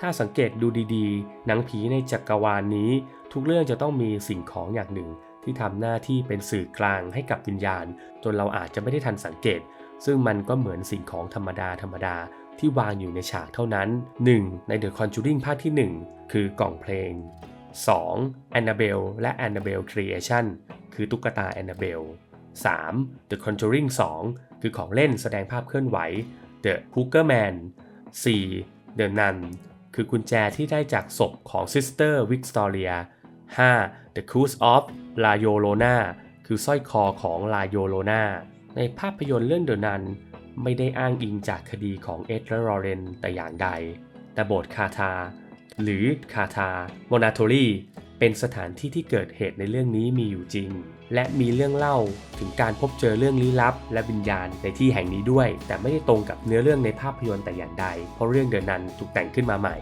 ถ้าสังเกตดูดีๆ หนังผีในจักรวาลนนี้ ทุกเรื่องจะต้องมีสิ่งของอย่างหนึ่ง ที่ทำหน้าที่เป็นสื่อกลางให้กับวิญญาณ จนเราอาจจะไม่ได้ทันสังเกต ซึ่งมันก็เหมือนสิ่งของธรรมดาธรรมดาที่วางอยู่ในฉากเท่านั้น 1. ใน The Conjuring ภาคที่ 1 คือกล่องเพลง 2. Annabelle และ Annabelle Creation คือตุ๊กตา Annabelle 3. The Conjuring 2 คือของเล่นแสดงภาพเคลื่อนไหว The Hooker Man 4. The Nun คือกุญแจที่ได้จากศพของ Sister Victoria 5. The Cruise of La Llorona คือสร้อยคอของ La Llorona ในภาพยนตร์เรื่อง The Nun ไม่ได้อ้างอิงจากคดีของเอ็ดและลอเรนแต่อย่างใด แต่โบสถ์คาทา หรือคาทาโมนาโทรี เป็นสถานที่ที่เกิดเหตุในเรื่องนี้มีอยู่จริง และมีเรื่องเล่าถึงการพบเจอเรื่องลี้ลับ และวิญญาณในที่แห่งนี้ด้วย แต่ไม่ได้ตรงกับเนื้อเรื่องในภาพยนตร์แต่อย่างใด เพราะเรื่องเดินนันถูกแต่งขึ้นมาใหม่